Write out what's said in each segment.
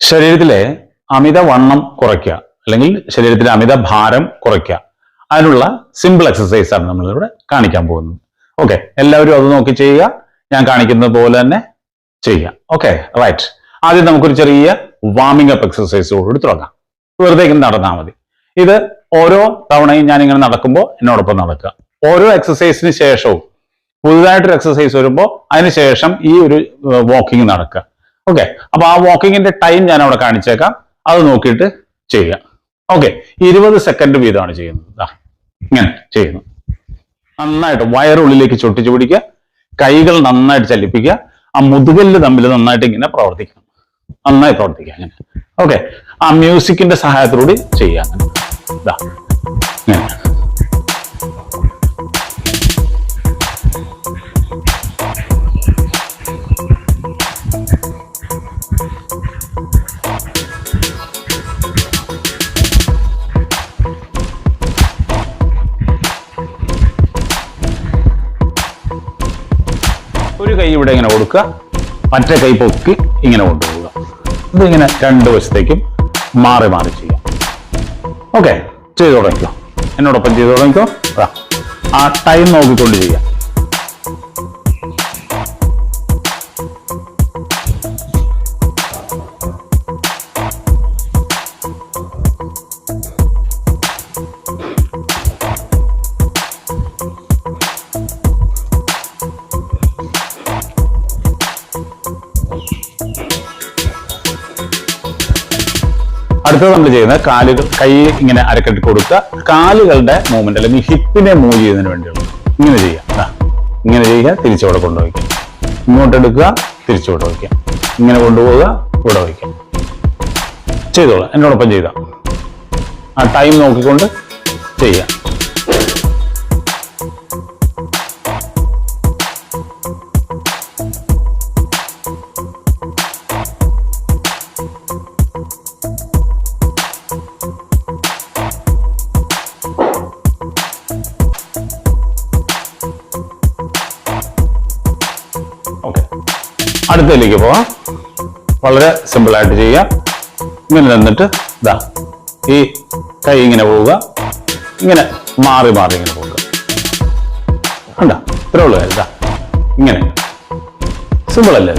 ശരീരത്തിലെ അമിത വണ്ണം കുറയ്ക്കുക. അല്ലെങ്കിൽ ശരീരത്തിലെ അമിത ഭാരം കുറയ്ക്കുക. അതിനുള്ള സിമ്പിൾ എക്സസൈസ് ആണ് നമ്മളിവിടെ കാണിക്കാൻ പോകുന്നത്. ഓക്കെ എല്ലാവരും അത് നോക്കി ചെയ്യുക. ഞാൻ കാണിക്കുന്നത് പോലെ തന്നെ ചെയ്യുക. ഓക്കെ റൈറ്റ് ആദ്യം നമുക്കൊരു ചെറിയ വാമിംഗ് അപ്പ് എക്സസൈസോട് തുടങ്ങാം. വെറുതെ നടന്നാൽ മതി. ഇത് ഓരോ തവണയും ഞാൻ ഇങ്ങനെ നടക്കുമ്പോൾ എന്നോടൊപ്പം നടക്കുക. ഓരോ എക്സസൈസിന് ശേഷവും പുതുതായിട്ടൊരു എക്സസൈസ് വരുമ്പോൾ അതിന് ശേഷം ഈ ഒരു വാക്കിംഗ് നടക്കുക. ഓക്കെ അപ്പൊ ആ വാക്കിങ്ങിന്റെ ടൈം ഞാൻ അവിടെ കാണിച്ചേക്കാം. അത് നോക്കിയിട്ട് ചെയ്യുക. ഓക്കെ ഇരുപത് സെക്കൻഡ് വീതമാണ് ചെയ്യുന്നത്. ഇങ്ങനെ ചെയ്യുന്നു. നന്നായിട്ട് വയറുള്ളിലേക്ക് ചൊട്ടിച്ചു പിടിക്കുക. കൈകൾ നന്നായിട്ട് ചലിപ്പിക്കുക. ആ മുതുകല്ല് തമ്മിൽ നന്നായിട്ട് ഇങ്ങനെ പ്രവർത്തിക്കണം. നന്നായി പ്രവർത്തിക്കുക അങ്ങനെ. ഓക്കെ ആ മ്യൂസിക്കിന്റെ സഹായത്തോടുകൂടി ചെയ്യുക. അങ്ങനെ ദാ, ഇങ്ങനെ. ഒരു കൈ ഇവിടെ ഇങ്ങനെ കൊടുക്കുക. മറ്റേ കൈ പൊക്കി ഇങ്ങനെ കൊണ്ടുപോവുക. ഇതിങ്ങനെ രണ്ട് വശത്തേക്കും മാറി മാറി ചെയ്യാം. ഓക്കെ ചെയ്തു തുടങ്ങിക്കോ. എന്നോടൊപ്പം ചെയ്തു തുടങ്ങിക്കോ. ആ ടൈം നോക്കിക്കൊണ്ട് ചെയ്യാം. അടുത്തത് നമ്മൾ ചെയ്യുന്നത് കാലുകൾ കൈ ഇങ്ങനെ അരക്കെട്ടി കൊടുക്കുക. കാലുകളുടെ മൂവ്മെന്റ് അല്ലെങ്കിൽ ഹിപ്പിനെ മൂവ് ചെയ്യുന്നതിന് വേണ്ടിയുള്ള ഇങ്ങനെ ചെയ്യുക. ഇങ്ങനെ ചെയ്യുക തിരിച്ചവിടെ കൊണ്ടുപോയിക്കുക. ഇങ്ങോട്ട് എടുക്കുക തിരിച്ചോട്ട് വയ്ക്കുക. ഇങ്ങനെ കൊണ്ടുപോവുക ഇവിടെ വയ്ക്കുക. ചെയ്തോളാം. എന്നോടൊപ്പം ചെയ്താൽ ആ ടൈം നോക്കിക്കൊണ്ട് ചെയ്യുക. അടുത്തതിലേക്ക് പോവാം. വളരെ സിമ്പിളായിട്ട് ചെയ്യാം. ഇങ്ങനെ നിന്നിട്ട് ഇതാ ഈ കൈ ഇങ്ങനെ പോവുക. ഇങ്ങനെ മാറി മാറി ഇങ്ങനെ പോവുക. ഉണ്ട ഇത്രേ ഉള്ളൂ ഇതാ ഇങ്ങനെ. സിമ്പിൾ അല്ലേ?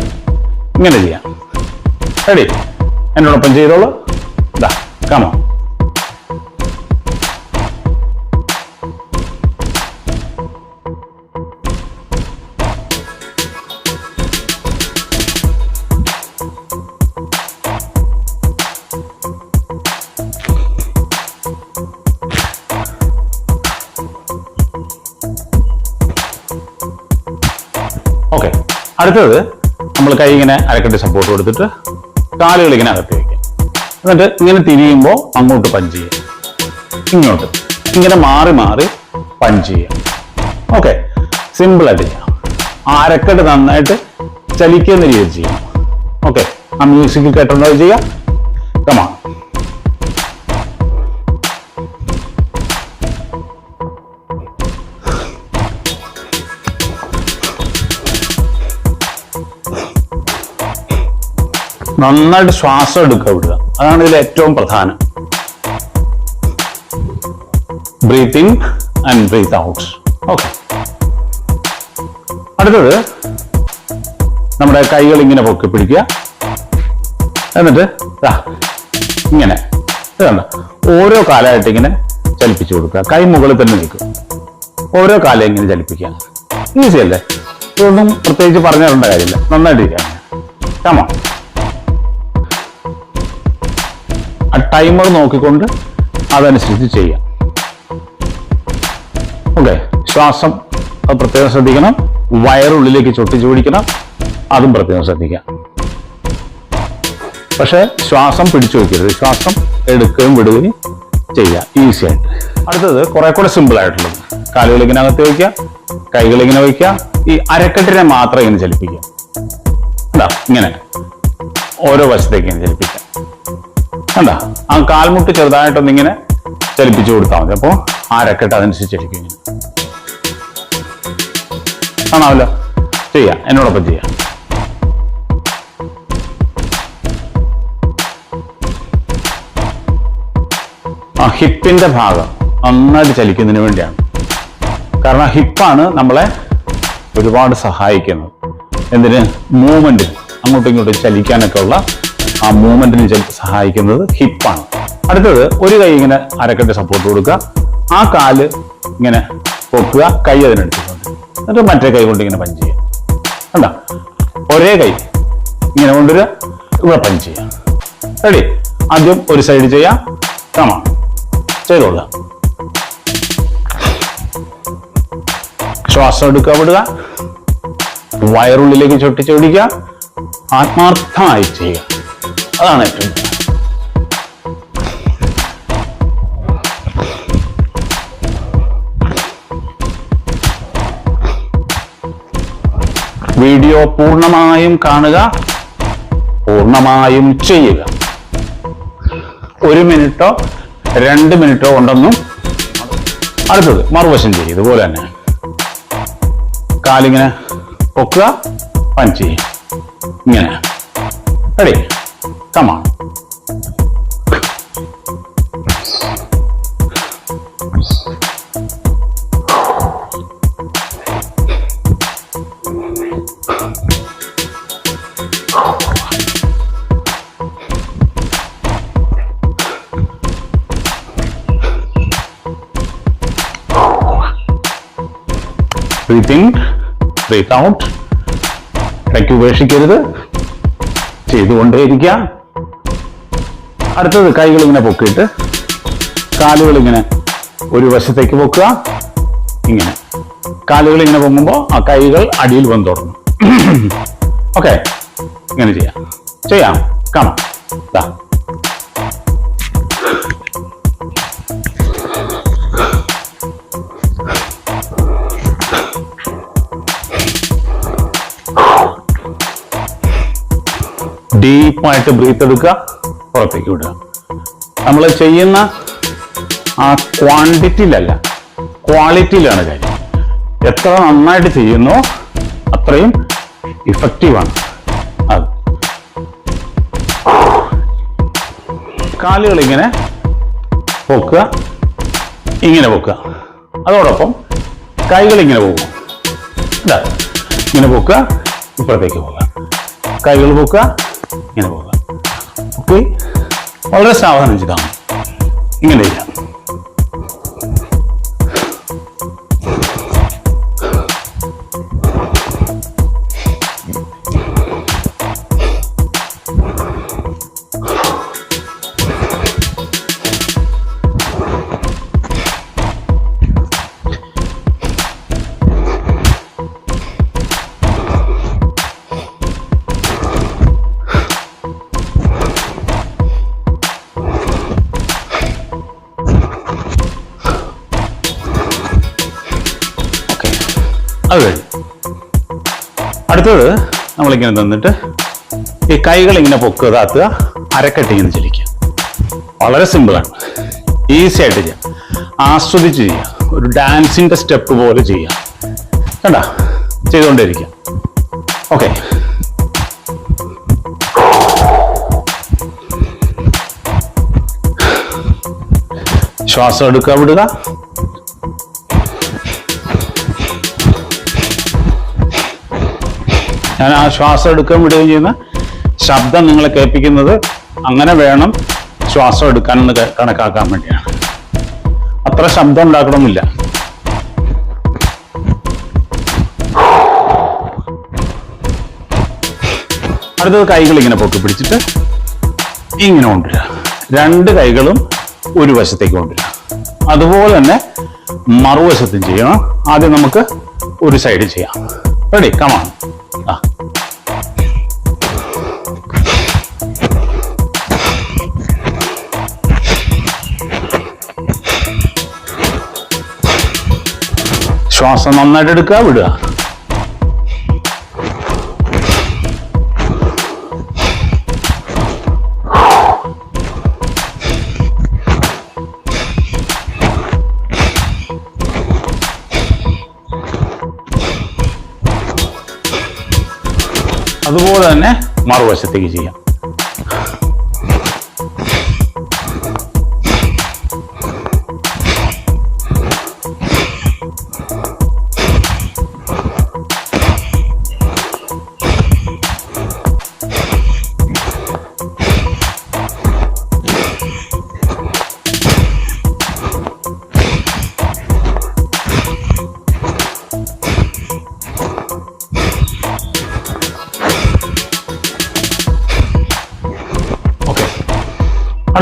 ഇങ്ങനെ ചെയ്യാം. റെഡി എന്നോടൊപ്പം ചെയ്തോളൂ. ഇതാ കമോ അടുത്തത് നമ്മൾ കൈ ഇങ്ങനെ അരക്കെട്ടി സപ്പോർട്ട് കൊടുത്തിട്ട് കാലുകൾ ഇങ്ങനെ അകത്തി വയ്ക്കാം എന്നിട്ട് ഇങ്ങനെ തിരിയുമ്പോൾ അങ്ങോട്ട് പഞ്ച് ചെയ്യാം ഇങ്ങോട്ട്. ഇങ്ങനെ മാറി മാറി പഞ്ച് ചെയ്യാം ഓക്കെ സിമ്പിളായിട്ട് ചെയ്യാം. അരക്കെട്ട് നന്നായിട്ട് ചലിക്കുന്ന രീതിയിൽ ചെയ്യാം. ഓക്കെ ആ മ്യൂസിക് കേട്ടുണ്ടോ ചെയ്യാം? കമാ നന്നായിട്ട് ശ്വാസം എടുക്കുക വിടുക. അതാണ് ഇതിൽ ഏറ്റവും പ്രധാനം. Breathing and breath out okay അടുത്തത് നമ്മുടെ കൈകൾ ഇങ്ങനെ പൊക്കി പിടിക്കുക. എന്നിട്ട് ഇങ്ങനെ. ഓരോ കാലമായിട്ട് ഇങ്ങനെ ചലിപ്പിച്ചു കൊടുക്കുക. കൈ മുകളിൽ തന്നെ നിൽക്കും ഓരോ കാലം ഇങ്ങനെ ചലിപ്പിക്കുക. ഈസി അല്ലേ? ഇതൊന്നും പ്രത്യേകിച്ച് പറഞ്ഞു തരേണ്ട കാര്യമില്ല. നന്നായിട്ട് ഇരിക്കാം കമോ ആ ടൈമർ നോക്കിക്കൊണ്ട് അതനുസരിച്ച് ചെയ്യാം. ഓക്കെ ശ്വാസം അത് പ്രത്യേകം ശ്രദ്ധിക്കണം. വയറുള്ളിലേക്ക് ചൊട്ടിച്ചു പിടിക്കണം. അതും പ്രത്യേകം ശ്രദ്ധിക്കാം. പക്ഷേ ശ്വാസം പിടിച്ചു വയ്ക്കരുത് ശ്വാസം എടുക്കുകയും വിടുകയും ചെയ്യുക ഈസി ആയിട്ട്. അടുത്തത് കുറെ കൂടെ സിമ്പിൾ ആയിട്ടുള്ളത്. കാലുകൾ ഇങ്ങനെ അകത്ത് വയ്ക്കുക കൈകൾ ഇങ്ങനെ വയ്ക്കുക ഈ അരക്കെട്ടിനെ മാത്രം ഇങ്ങനെ ചലിപ്പിക്കുക. എന്താ ഇങ്ങനെ. ഓരോ വശത്തേക്ക് ഇങ്ങനെ ചലിപ്പിക്കുക. കണ്ട? ആ കാൽമുട്ട് ചെറുതായിട്ടൊന്ന് ഇങ്ങനെ ചലിപ്പിച്ചു കൊടുത്താൽ മതി. അപ്പോൾ ആ രക്കെട്ട് അതനുസരിച്ച് ചലിക്കും ഇങ്ങനെ. കാണാമല്ലോ? ചെയ്യാം. എന്നോടൊപ്പം ചെയ്യാം. ആ ഹിപ്പിന്റെ ഭാഗം നന്നായിട്ട് ചലിക്കുന്നതിന് വേണ്ടിയാണ്. കാരണം ഹിപ്പാണ് നമ്മളെ ഒരുപാട് സഹായിക്കുന്നത്. എന്തിന്? മൂവ്മെന്റ് അങ്ങോട്ടും ഇങ്ങോട്ടും ചലിക്കാനൊക്കെ ഉള്ള ആ മൂവ്മെന്റിന് സഹായിക്കുന്നത് ഹിപ്പാണ്. അടുത്തത് ഒരു കൈ ഇങ്ങനെ അരക്കെട്ട് സപ്പോർട്ട് കൊടുക്കുക. ആ കാൽ ഇങ്ങനെ പൊക്കുക കൈ അതിനടുത്തുകൊണ്ട് എന്നിട്ട് മറ്റേ കൈ കൊണ്ട് ഇങ്ങനെ പഞ്ച് ചെയ്യുക. കണ്ട? ഒരേ കൈ ഇങ്ങനെ കൊണ്ടുവരിക ഇവിടെ പഞ്ച് ചെയ്യാം റെഡി ആദ്യം ഒരു സൈഡ് ചെയ്യാം. കമാ ചെയ്തോളുക. ശ്വാസം എടുക്കുക വിടുക. വയറുള്ളിലേക്ക് ചൊട്ടിച്ചൊടിക്കുക ആത്മാർത്ഥമായി ചെയ്യുക. അതാണ് ഏറ്റവും വീഡിയോ പൂർണമായും കാണുക പൂർണമായും ചെയ്യുക. ഒരു മിനിറ്റോ രണ്ട് മിനിറ്റോ ഉണ്ടെന്നും അടുത്തത് മറുവശം ചെയ്യും ഇതുപോലെ തന്നെ. കാലിങ്ങനെ പൊക്കുക പഞ്ച് ചെയ്യും ഇങ്ങനെ. റെഡി ഔട്ട് ഇടയ്ക്ക് ഉപേക്ഷിക്കരുത്. ചെയ്തുകൊണ്ടേയിരിക്കുക. അടുത്തത് കൈകൾ ഇങ്ങനെ പൊക്കിയിട്ട് കാലുകൾ ഇങ്ങനെ ഒരു വശത്തേക്ക് പൊക്കുക. ഇങ്ങനെ. കാലുകൾ ഇങ്ങനെ പൊങ്ങുമ്പോൾ ആ കൈകൾ അടിയിൽ വന്ന് തുടങ്ങും. ഓക്കെ ഇങ്ങനെ ചെയ്യാം. ചെയ്യാം. കാണാം ഡീപ്പായിട്ട് ബ്രീത്ത് എടുക്കുക പുറത്തേക്ക് വിടുക നമ്മൾ ചെയ്യുന്ന ആ ക്വാണ്ടിറ്റിയിലല്ല ക്വാളിറ്റിയിലാണ് കാര്യം. എത്ര നന്നായിട്ട് ചെയ്യുന്നോ അത്രയും ഇഫക്റ്റീവാണ് അത്. കാലുകൾ ഇങ്ങനെ പൊക്കുക ഇങ്ങനെ പൊക്കുക. അതോടൊപ്പം കൈകൾ ഇങ്ങനെ പോകും ഇങ്ങനെ പൊക്കുക ഇപ്പുറത്തേക്ക് പോകുക. കൈകൾ പൊക്കുക ഇങ്ങനെ പോകുക ഓക്കെ വളരെ സാവധാനം ചെയ്താണ് ഇങ്ങനെ ചെയ്യാം അടുത്തത് നമ്മളിങ്ങനെ തന്നിട്ട് ഈ കൈകൾ ഇങ്ങനെ പൊക്കുക താത്തുക അരക്കെട്ട് ഇങ്ങനെ ചലിക്കുക. വളരെ സിമ്പിളാണ് ഈസി ആയിട്ട് ചെയ്യാം. ആസ്വദിച്ച് ചെയ്യാം. ഒരു ഡാൻസിന്റെ സ്റ്റെപ്പ് പോലെ ചെയ്യാം. കണ്ട? ചെയ്തുകൊണ്ടേയിരിക്കാം ഓക്കെ ശ്വാസം എടുക്കുക വിടുക. ഞാൻ ആ ശ്വാസം എടുക്കുകയും വിടുകയും ചെയ്യുന്ന ശബ്ദം നിങ്ങളെ കേൾപ്പിക്കുന്നത് അങ്ങനെ വേണം ശ്വാസം എടുക്കാനെന്ന് എന്ന് കണക്കാക്കാൻ വേണ്ടിയാണ്. അത്ര ശബ്ദം ഉണ്ടാക്കണമെന്നില്ല അടുത്തത് കൈകൾ ഇങ്ങനെ പൊക്കി പിടിച്ചിട്ട് ഇങ്ങനെ കൊണ്ടുവരിക. രണ്ട് കൈകളും ഒരു വശത്തേക്ക് കൊണ്ടുവരിക. അതുപോലെ തന്നെ മറുവശത്തും ചെയ്യണം. ആദ്യം നമുക്ക് ഒരു സൈഡ് ചെയ്യാം. റെഡി കമാ ശ്വാസം നന്നായിട്ട് എടുക്കുക വിടുക. അതുപോലെ തന്നെ മറുവശത്തേക്ക് ചെയ്യാം.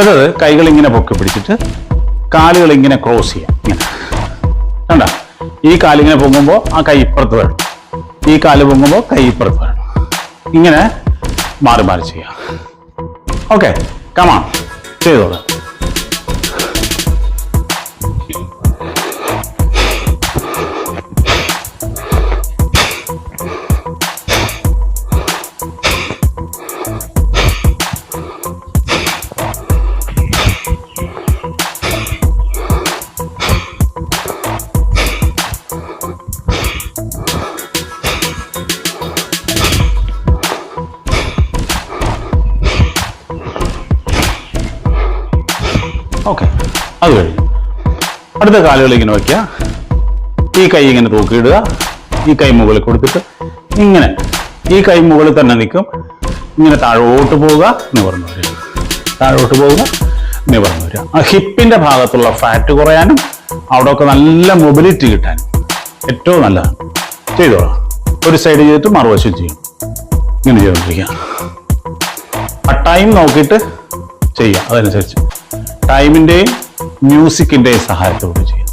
അടുത്തത് കൈകൾ ഇങ്ങനെ പൊക്കി പിടിച്ചിട്ട് കാലുകൾ ഇങ്ങനെ ക്രോസ് ചെയ്യാം. ഇങ്ങനെ. കണ്ട? ഈ കാലിങ്ങനെ പൊങ്ങുമ്പോൾ ആ കൈ ഇപ്പുറത്ത് വരണം. ഈ കാൽ പൊങ്ങുമ്പോൾ കൈ ഇപ്പുറത്ത് വരണം. ഇങ്ങനെ മാറി മാറി ചെയ്യാം. ഓക്കെ കമാൺ ചെയ്തോളാം. അടുത്ത കാലുകൾ ഇങ്ങനെ വയ്ക്കുക ഈ കൈ ഇങ്ങനെ തൂക്കിയിടുക. ഈ കൈ മുകളിൽ കൊടുത്തിട്ട് ഇങ്ങനെ. ഈ കൈ മുകളിൽ തന്നെ നിൽക്കും. ഇങ്ങനെ താഴോട്ട് പോവുക നിവർന്നു വരിക. താഴോട്ട് പോവുക നിവർന്നു വരിക. ആ ഹിപ്പിന്റെ ഭാഗത്തുള്ള ഫാറ്റ് കുറയാനും അവിടെ ഒക്കെ നല്ല മൊബിലിറ്റി കിട്ടാനും ഏറ്റവും നല്ലതാണ്. ചെയ്തോളാം ഒരു സൈഡ് ചെയ്തിട്ട് മറുവശം ചെയ്യും. ഇങ്ങനെ ചെയ്തോണ്ടിരിക്കുക. ആ ടൈം നോക്കിയിട്ട് ചെയ്യുക. അതനുസരിച്ച്. ടൈമിന്റെയും മ്യൂസിക്കിന്റെയും സഹായത്തോടെ ചെയ്യാം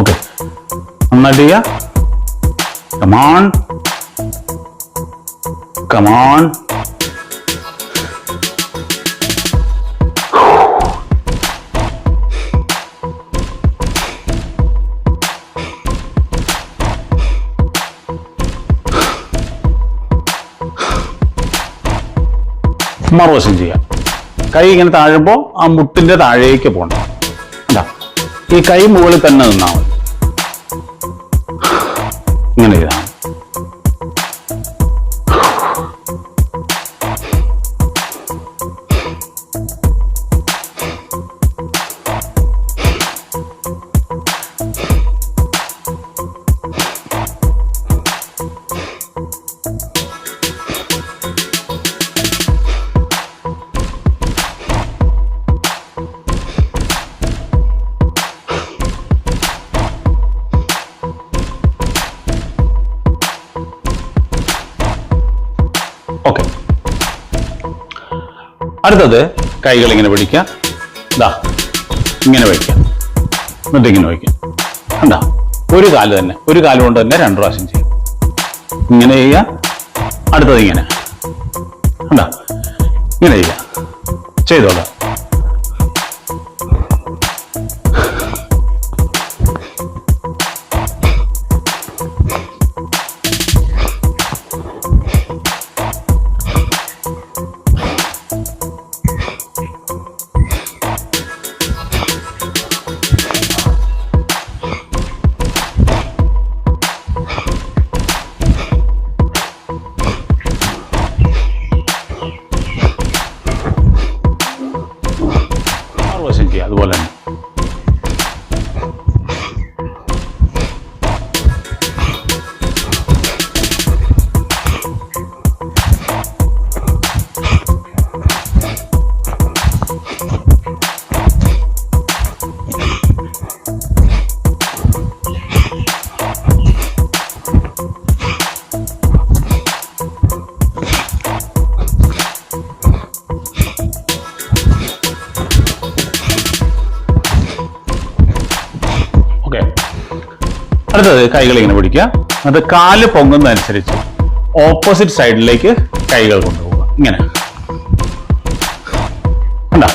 ഓക്കെ. നന്നായിട്ട് ചെയ്യാം. കമാൺ കമാൺ മറുവശം ചെയ്യാം. കൈ ഇങ്ങനെ താഴുമ്പോൾ ആ മുട്ടിന്റെ താഴേക്ക് പോകണം അതാ ഈ കൈ മുകളിൽ തന്നെ നിന്നാൽ മതി. ഇങ്ങനെ ചെയ്താൽ അടുത്തത് കൈകൾ ഇങ്ങനെ പിടിക്കുക. ഇതാ ഇങ്ങനെ വയ്ക്കുക എന്നിട്ട് ഇങ്ങനെ വയ്ക്കുക എന്താ ഒരു കാൽ തന്നെ. ഒരു കാൽ കൊണ്ട് തന്നെ രണ്ട് പ്രാവശ്യം ചെയ്യും. ഇങ്ങനെ ചെയ്യുക. അടുത്തത് ഇങ്ങനെ. എന്താ ഇങ്ങനെ ചെയ്യുക. ചെയ്തോളാം. അടുത്തത് കൈകൾ ഇങ്ങനെ പിടിക്കുക. അത് കാൽ പൊങ്ങുന്നതനുസരിച്ച് ഓപ്പോസിറ്റ് സൈഡിലേക്ക് കൈകൾ കൊണ്ടുപോകുക ഇങ്ങനെ. കണ്ടോ?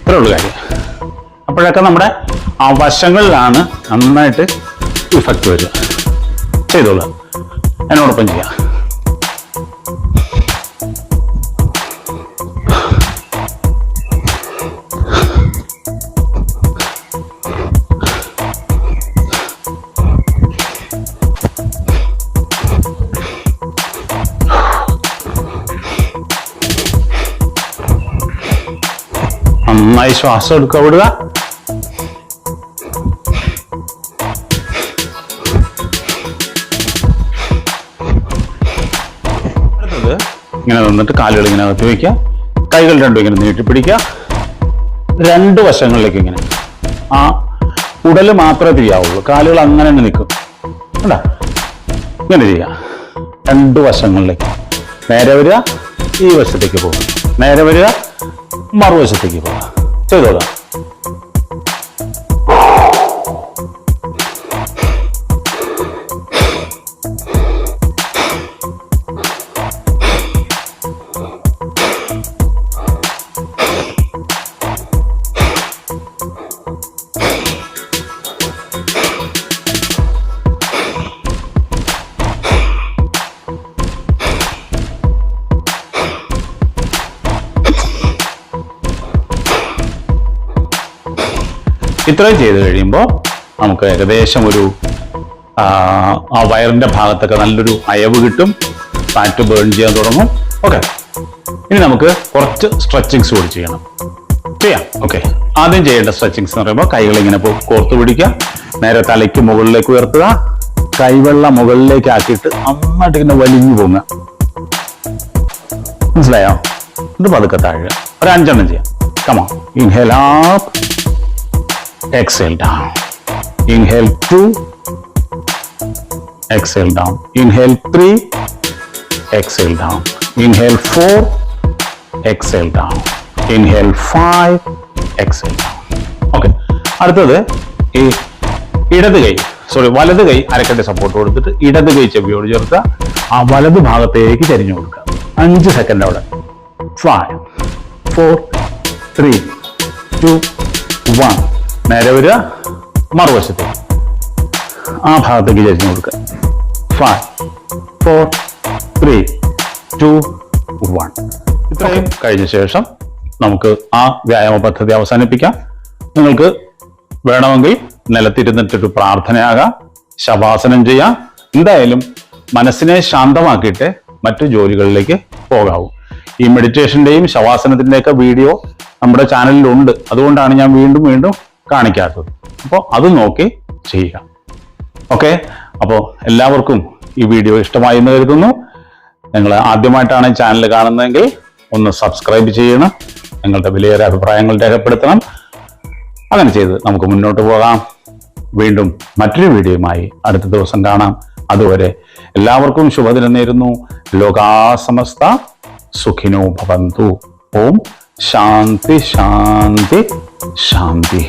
ഇത്രേ ഉള്ളൂ കാര്യം. അപ്പോഴൊക്കെ നമ്മുടെ ആ വശങ്ങളിലാണ് നന്നായിട്ട് ഇഫക്റ്റ് വരിക. ചെയ്തോളൂ. എന്നോടൊപ്പം ചെയ്യാം. ശ്വാസം എടുക്കുക വിടുക ഇങ്ങനെ നിന്നിട്ട് കാലുകൾ ഇങ്ങനെ അകത്തി വയ്ക്കുക. കൈകൾ രണ്ടും ഇങ്ങനെ നീട്ടി പിടിക്കുക. രണ്ട് വശങ്ങളിലേക്ക് ഇങ്ങനെ. ആ ഉടൽ മാത്രമേ തിരിയാവുള്ളൂ. കാലുകൾ അങ്ങനെ തന്നെ നിൽക്കും. കണ്ട? ഇങ്ങനെ ചെയ്യുക രണ്ട് വശങ്ങളിലേക്ക്. നേരെ വരിക ഈ വശത്തേക്ക് പോകുക നേരെ വരിക മറുവശത്തേക്ക് പോവുക ചെയ്തോളാം ഇത്രയും ചെയ്ത് കഴിയുമ്പോൾ നമുക്ക് ഏകദേശം ഒരു ആ, വയറിന്റെ ഭാഗത്തൊക്കെ നല്ലൊരു അയവ് കിട്ടും ഫാറ്റ് ബേൺ ചെയ്യാൻ തുടങ്ങും. ഓക്കെ ഇനി നമുക്ക് കുറച്ച് സ്ട്രെച്ചിങ്സ് കൂടി ചെയ്യണം. ചെയ്യാം. ഓക്കെ ആദ്യം ചെയ്യേണ്ട സ്ട്രെച്ചിങ്സ് എന്ന് പറയുമ്പോൾ കൈകൾ ഇങ്ങനെ കോർത്ത് പിടിക്കുക. നേരെ തലയ്ക്ക് മുകളിലേക്ക് ഉയർത്തുക. കൈവെള്ള മുകളിലേക്ക് ആക്കിയിട്ട് നന്നായിട്ട് ഇങ്ങനെ വലിഞ്ഞു പോകുക. മനസ്സിലായോ? ഇത് പതുക്കെ താഴെ ഒരു അഞ്ചെണ്ണം ചെയ്യാം. കമാ inhale exhale down. Inhale two, exhale down. Inhale three, exhale down. Inhale four, exhale down. Inhale five, exhale down. Okay അടുത്തത് ഈ ഇടത് കൈ സോറി വലത് കൈ അരക്കട്ടെ സപ്പോർട്ട് കൊടുത്തിട്ട് ഇടത് കൈ ചെവിയോട് ചേർത്ത് ആ വലത് ഭാഗത്തേക്ക് ചരിഞ്ഞു കൊടുക്കുക അഞ്ച് സെക്കൻഡ് അവിടെ five four three two one നേരെ വരിക. മറുവശത്ത്. ആ ഭാഗത്തേക്ക് ചരിഞ്ഞു കൊടുക്കുക five four three two one ഇത്രയും. കഴിഞ്ഞ ശേഷം നമുക്ക് ആ വ്യായാമ പദ്ധതി അവസാനിപ്പിക്കാം. നിങ്ങൾക്ക് വേണമെങ്കിൽ നിലത്തിരുന്നിട്ടൊരു പ്രാർത്ഥനയാകാം. ശവാസനം ചെയ്യാം. എന്തായാലും മനസ്സിനെ ശാന്തമാക്കിയിട്ട് മറ്റു ജോലികളിലേക്ക് പോകാവൂ. ഈ മെഡിറ്റേഷന്റെയും ശവാസനത്തിന്റെയൊക്കെ വീഡിയോ നമ്മുടെ ചാനലിലുണ്ട് അതുകൊണ്ടാണ് ഞാൻ വീണ്ടും വീണ്ടും കാണിക്കാത്തത്. അപ്പോൾ അത് നോക്കി ചെയ്യുക. ഓക്കെ? അപ്പോൾ എല്ലാവർക്കും ഈ വീഡിയോ ഇഷ്ടമായി എന്ന് കരുതുന്നു. നിങ്ങൾ ആദ്യമായിട്ടാണ് ചാനൽ കാണുന്നതെങ്കിൽ ഒന്ന് സബ്സ്ക്രൈബ് ചെയ്യണം. നിങ്ങളുടെ വിലയേറെ അഭിപ്രായങ്ങൾ രേഖപ്പെടുത്തണം. അങ്ങനെ ചെയ്ത് നമുക്ക് മുന്നോട്ട് പോകാം. വീണ്ടും മറ്റൊരു വീഡിയോയുമായി അടുത്ത ദിവസം കാണാം. അതുവരെ എല്ലാവർക്കും ശുഭദിനം നേരുന്നു. ലോകാസമസ്ത സുഖിനോ ഭവന്തു. ഓം ശാന്തി ശാന്തി. ശാന്തി